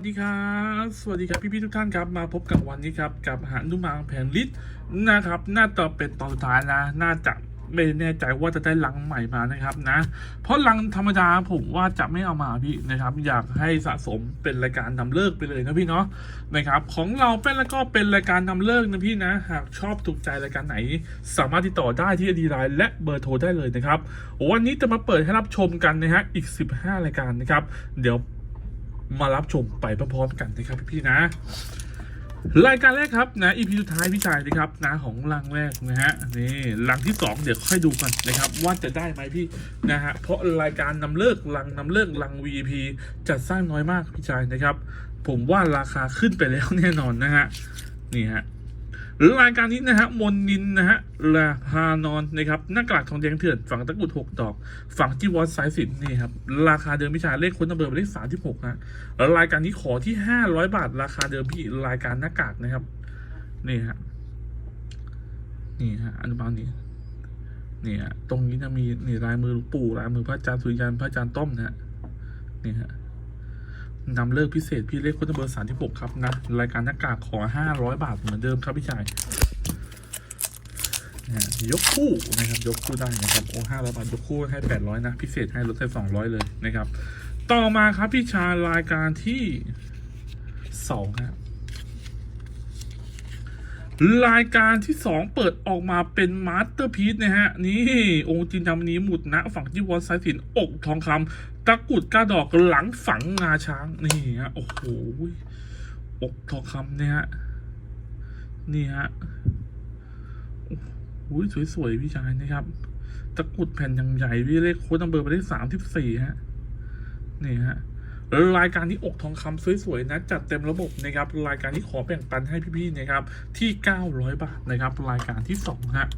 สวัสดีครับสวัสดีครับพี่ๆทุกท่านครับมาพบกับวันนี้ครับกับหานุมานแผนลิศนะครับน่าจะเป็นตอนสุดท้ายนะน่าจะไม่แน่ใจว่าจะได้ลังใหม่มานะครับนะ เพราะลังธรรมดาผมว่าจะไม่เอามาพี่นะครับ อยากให้สะสมเป็นรายการนำเลิกไปเลยนะพี่เนาะนะครับ ของเราเป็นแล้วก็เป็นรายการนำเลิกนะพี่นะหากชอบถูกใจรายการไหน สามารถติดต่อได้ที่ดีไลน์และเบอร์โทรได้เลยนะครับวันนี้จะมาเปิดให้รับชมกันนะฮะอีก 15 รายการนะครับ เดี๋ยว มารับชมไปพร้อมๆกันนะครับพี่ๆนะ รายการแรกครับนะอีพีสุดท้ายพี่ชายนะครับนะของรังแรกนะฮะนี่รังที่สองเดี๋ยวค่อยดูกันนะครับว่าจะได้ไหมพี่นะฮะเพราะรายการนำเลิกรังนำเลิกรัง VP จัดสร้างน้อยมากพี่ชายนะครับ ผมว่าราคาขึ้นไปแล้วแน่นอนนะฮะนี่ฮะ รายการนี้นะฮะมนนินนะฮะลาพานอนนะครับหน้ากากทองแดงเถื่อนฝังตะกุดหกดอก ฝังจีวรสายสิญจนนี่ครับ ราคาเดิมพี่ชาเลขค้นนัมเบอร์เลขสามที่หกฮะแล้วรายการนี้ขอที่ห้าร้อยบาท ราคาเดิมพี่รายการหน้ากากนะครับ นี่ฮะนี่ฮะอนุบาลนี้นี่ฮะตรงนี้จะมีนี่ลายมือหลวงปู่ลายมือพระอาจารย์สุริยันพระอาจารย์ต้อมนะฮะนี่ฮะ นำเลิกพิเศษพี่เลขคนเบอร์สามที่หกครับนะรายการหน้ากากขอห้าร้อยบาทเหมือนเดิมครับพี่ชายยกคู่นะครับยกคู่ได้นะครับโอ้ห้าร้อยบาทยกคู่ให้แปดร้อยนะพิเศษให้ลดให้สองร้อยเลยนะครับ ต่อมาครับพี่ชายรายการที่สองครับ รายการที่สองเปิดออกมาเป็นมาสเตอร์พีซนะฮะ นี่องค์จินดำนี้หมุดนะฝั่งที่วอลสายสินอกทองคำตะกุดกระดอกหลังฝังงาช้างนี่ฮะโอ้โหอกทองคำเนี่ยฮะนี่ฮะโอ้โหสวยๆพี่ชายนะครับ ตะกุดแผ่นอย่างใหญ่พี่เลขโค้ดนัมเบอร์ไปได้สามสิบสี่ฮะนี่ฮะ รายการที่อกทองคำสวยๆนะจัดเต็มระบบนะครับรายการที่ขอแบ่งปันให้พี่ๆนะครับที่ 900 บาทนะครับรายการที่2ฮะ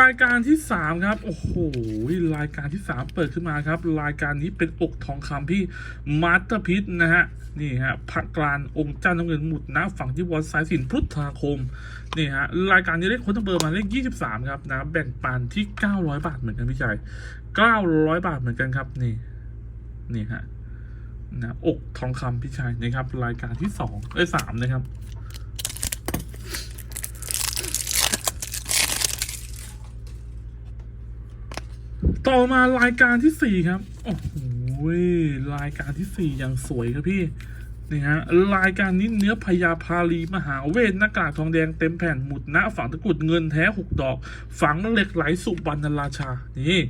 รายการที่สามครับ โอ้โห รายการที่สามเปิดขึ้นมาครับ รายการนี้เป็นอกทองคำพี่มาสเตอร์พิษนะฮะ นี่ฮะพระกลานองค์เจ้าน้ำเงินหมุดนะฝั่งที่วอลสายสินพุทธาคม นี่ฮะ รายการนี้เลขคนเบอร์มาเลขยี่สิบสามครับนะแบ่งปันที่เก้าร้อยบาทเหมือนกันพี่ชายเก้าร้อยบาทเหมือนกันครับ นี่ นี่ฮะนะอกทองคำพี่ชายนะครับ รายการที่สองเอ้ยสามนะครับ ต่อมารายการที่สี่ครับ โอ้โหรายการที่สี่อย่างสวยครับพี่นี่ฮะรายการนี้เนื้อพญาพาลีมหาเวทหน้ากากทองแดงเต็มแผ่นหมุดหน้าฝังตะกุดเงินแท้หกดอก ฝังเหล็กไหลสุบรรณราชา นี่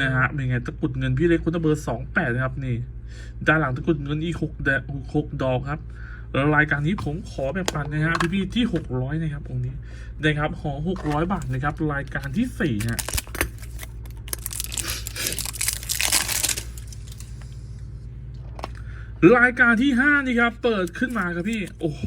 นะฮะเป็นไงตะกุดเงินพี่เล็กคุณเบอร์สองแปดนะครับนี่ด้านหลังตะกุดเงินอีกหกแดหกดอกครับรายการนี้ผมขอแบบปันนะฮะพี่ๆที่หกร้อยนะครับองค์นี้นะครับขอหกร้อยบาทนะครับรายการที่สี่ฮะ รายการที่ห้านี่ครับ เปิดขึ้นมาครับพี่ โอ้โห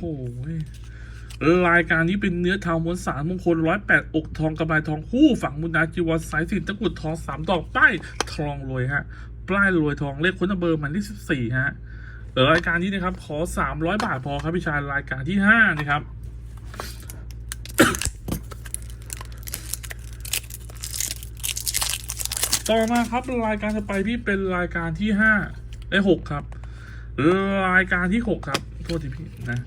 รายการนี้เป็นเนื้อเทามวลสารมงคลร้อยแปดอกทองกระบายทองคู่ฝังมุนาจีวรสายสินตะกุดทองสามดอกป้ายทองรวยฮะป้ายรวยทองเลขค้นเบอร์หมันที่สิบสี่ฮะรายการนี้นะครับ ขอสามร้อยบาทพอครับพี่ชายรายการที่ห้านะครับต่อมาครับรายการต่อไปพี่เป็นรายการที่ห้าไอ้หกครับ รายการที่หกครับ โทษทีพี่นะ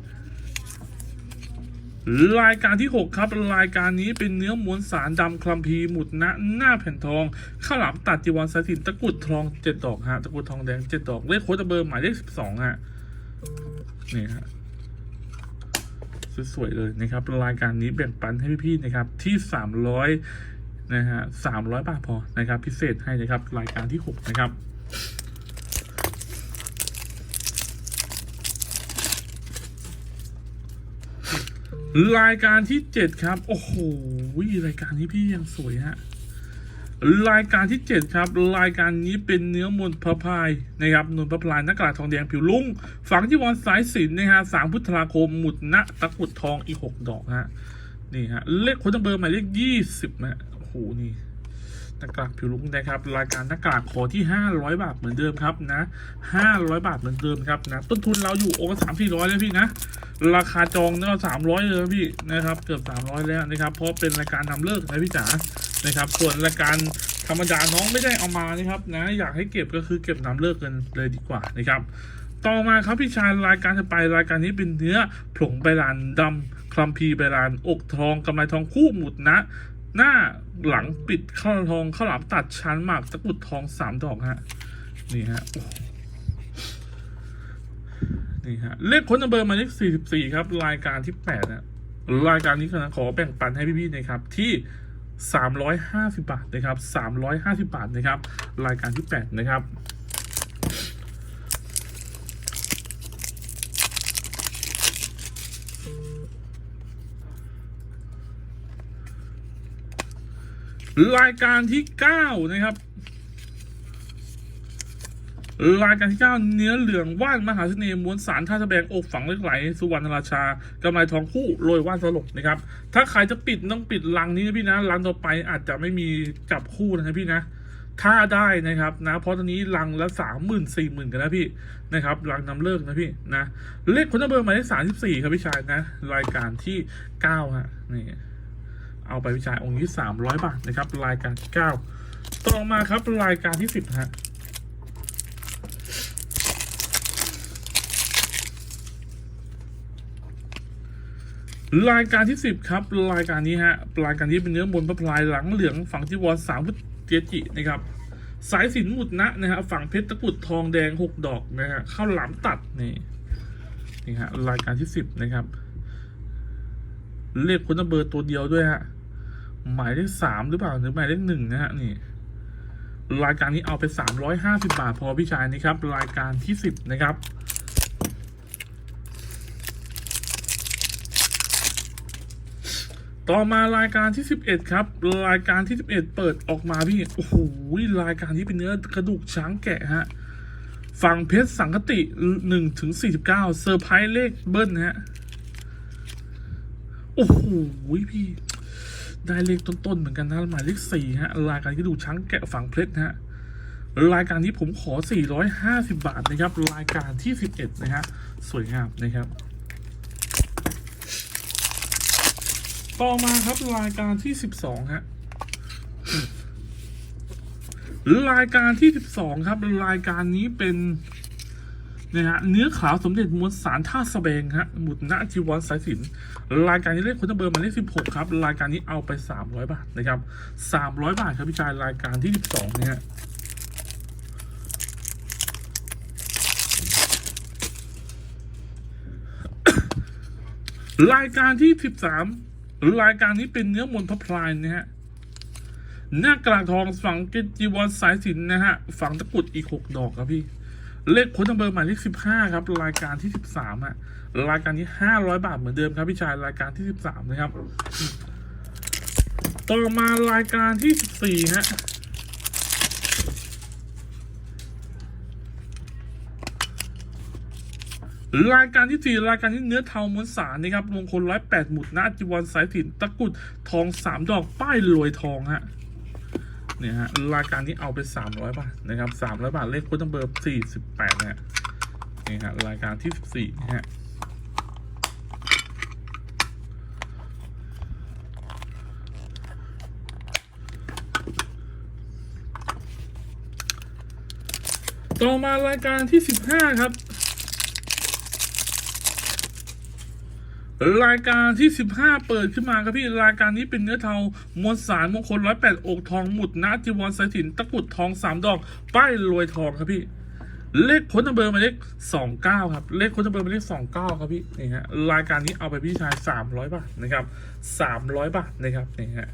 รายการที่หกครับ รายการนี้เป็นเนื้อมวลสารดำคลัมพีหมุดหน้าหน้าแผ่นทอง ข้าวหลามตัดจีวรสายสินตะกุดทองเจ็ดดอกฮะตะกุดทองแดงเจ็ดดอกเลขโค้ดเบอร์หมายเลขสิบสองฮะนี่ฮะสวยๆเลยนะครับ รายการนี้แบ่งปันให้พี่ๆนะครับ ที่สามร้อยนะฮะสามร้อยบาทพอนะครับ พิเศษให้นะครับ รายการที่หกนะครับ รายการที่เจ็ดครับ โอ้โหรายการนี้พี่ยังสวยฮะรายการที่เจ็ดครับ รายการนี้เป็นเนื้อมวลพระพายนะครับนวลพระพลายน้ากาทองแดงผิวลุ่งฝังที่วอนสายสินนะฮะสามพุทธาคมหมุดณตะกุดทองอีกหกดอกฮะนี่ฮะเลขคนตั้งเบอร์หมายเลขยี่สิบนะโอ้โหนี่หน้ากากผิวลุกนะครับรายการหน้ากากขอที่ 500 บาทเหมือนเดิมครับนะ 500 บาทเหมือนเดิมครับนะต้นทุนเราอยู่องค์สามสี่ร้อยเลยพี่นะ ราคาจองเนี่ยสามร้อยเลยพี่นะครับ เกือบสามร้อยแล้วนะครับ เพราะเป็นรายการนำเลิกนะพี่จ๋านะครับ ส่วนรายการธรรมดาน้องไม่ได้เอามานะครับนะอยากให้เก็บก็คือเก็บนำเลิกกันเลยดีกว่านะครับต่อมาครับพี่ชายรายการจะไปรายการนี้เป็นเนื้อผงใบลานดำคลัมพีใบลานอกทองกำไรทองคู่หมุดนะ หน้าหลังปิดข้าวทองข้าวหลามตัดชั้นหมากตะกุดทองสามดอกฮะนี่ฮะโอ้ นี่ฮะเลขค้นเบอร์หมายเลขสี่สิบสี่ครับ รายการที่แปดนะรายการนี้ขอแบ่งปันให้พี่ๆนะครับที่สามร้อยห้าสิบาทนะครับสามร้อยห้าสิบาทนะครับ รายการที่แปดนะครับรายการที่เก้านะครับ รายการที่เก้าเนื้อเหลืองว่านมหาเสน่ห์ม้วนสารท่าแสดงอกฝังเล็กไหลสุวรรณราชากำไรทองคู่โรยว่านสลบนะครับถ้าใครจะปิดต้องปิดลังนี้นะพี่นะลังต่อไปอาจจะไม่มีจับคู่นะพี่นะถ้าได้นะครับนะเพราะตอนนี้ลังละสามหมื่นสี่หมื่นกันนะพี่นะครับลังนำเลิกนะพี่นะเลขคนเบอร์หมายเลขสามสิบสี่ครับพี่ชายนะ รายการที่เก้าฮะนี่เอาไปวิจัยองค์ที่สามร้อยบาทนะครับ รายการที่เก้าต่อมาครับรายการที่สิบฮะ รายการที่สิบครับ รายการนี้ฮะรายการนี้เป็นเนื้อมนพระพลายหลังเหลืองฝั่งที่วอสามพุทธเจจินะครับสายสินหมุดนะนะฮะฝั่งเพชรตะกุดทองแดงหกดอกนะฮะข้าวหลามตัดนี่นี่ฮะรายการที่สิบนะครับ เลขคุณเบอร์ตัวเดียวด้วยฮะหมายเลขสามหรือเปล่าหรือหมายเลขหนึ่งนะฮะนี่ รายการนี้เอาไปสามร้อยห้าสิบาทพอพี่ชายนะครับ รายการที่สิบนะครับ ต่อมารายการที่สิบเอ็ดครับ รายการที่สิบเอ็ดเปิดออกมาพี่โอ้โหรายการนี้เป็นเนื้อกระดูกช้างแกะฮะฝั่งเพชรสังคติหนึ่งถึงสี่สิบเก้าเซอร์ไพรส์เลขเบิ้ลนะฮะโอ้โหพี่ ได้เลขต้นๆเหมือนกันนะหมายเลขสี่ฮะรายการที่ดูช้างแกะฝั่งเพชรนะฮะรายการที่ผมขอ 450 บาทนะครับ รายการที่ 11 นะฮะสวยงามนะครับ ต่อมาครับรายการที่12ฮะรายการที่12ครับ รายการนี้เป็นนะฮะเนื้อขาวสมเด็จมวลสารท่าสะแบงฮะหมุดณจีวรสายสินรายการนี้เลขคนเบอร์มาเลข16ครับ รายการนี้เอาไป300บาทนะครับ300บาทครับพี่ชายรายการที่12เนี่ยรายการที่สิบสาม 13รายการนี้เป็นเนื้อมนต์พระพลายนะฮะหน้ากระทองฝังเกจจีวรสายสินนะฮะฝังตะกุดอีกหกดอกครับพี่ เลขพ้นเบอร์หมายเลขสิบห้าครับ รายการที่สิบสามอะรายการนี้ห้าร้อยบาทเหมือนเดิมครับพี่ชายรายการที่สิบสามนะครับ ต่อมารายการที่สิบสี่ฮะ รายการที่สี่รายการที่เนื้อเทามวลสารนะครับมงคลร้อยแปดหมุดนาจีวรสายสินตะกุดทองสามดอกป้ายรวยทองฮะเนี่ยฮะรายการนี้เอาไปสามร้อยบาทนะครับสามร้อยบาทเลขคุณเบอร์สี่สิบแปดนะฮะนี่ฮะรายการที่สิบสี่นะฮะต่อมารายการที่สิบห้าครับ รายการที่ 15 เปิดขึ้นมาครับพี่รายการนี้เป็นเนื้อเทามวลสารมงคลร้อยแปดอกทองหมุดนาจีวรสายถินตะกุดทองสามดอก ป้ายรวยทองครับพี่ เลขค้นเบอร์มาเลขสองเก้าครับ เลขค้นเบอร์มาเลขสองเก้าครับพี่นี่ฮะรายการนี้เอาไปพี่ชายสามร้อยบาทนะครับสามร้อยบาทนะครับนี่ฮะ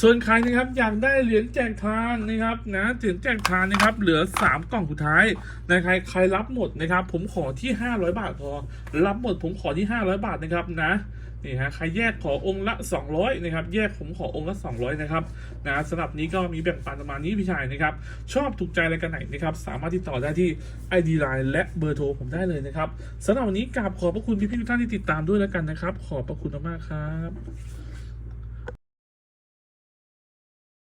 ส่วนใครนะครับอยากได้เหรียญแจกทานนะครับนะเหรียญแจกทานนะครับ เหลือสามกล่องสุดท้ายนะใครใครรับหมดนะครับ ผมขอที่ห้าร้อยบาทพอรับหมดผมขอที่ห้าร้อยบาทนะครับนะนี่ฮะใครแยกขอองค์ละสองร้อยนะครับแยกผมขอองค์ละสองร้อยนะครับนะสำหรับนี้ก็มีแบ่งปันประมาณนี้พี่ชายนะครับชอบถูกใจอะไรกันไหนนะครับสามารถติดต่อได้ที่ ID Line และเบอร์โทรผมได้เลยนะครับสำหรับวันนี้กราบขอบพระคุณพี่ๆทุกท่านที่ติดตามด้วยแล้วกันนะครับ ขอบพระคุณมากๆครับ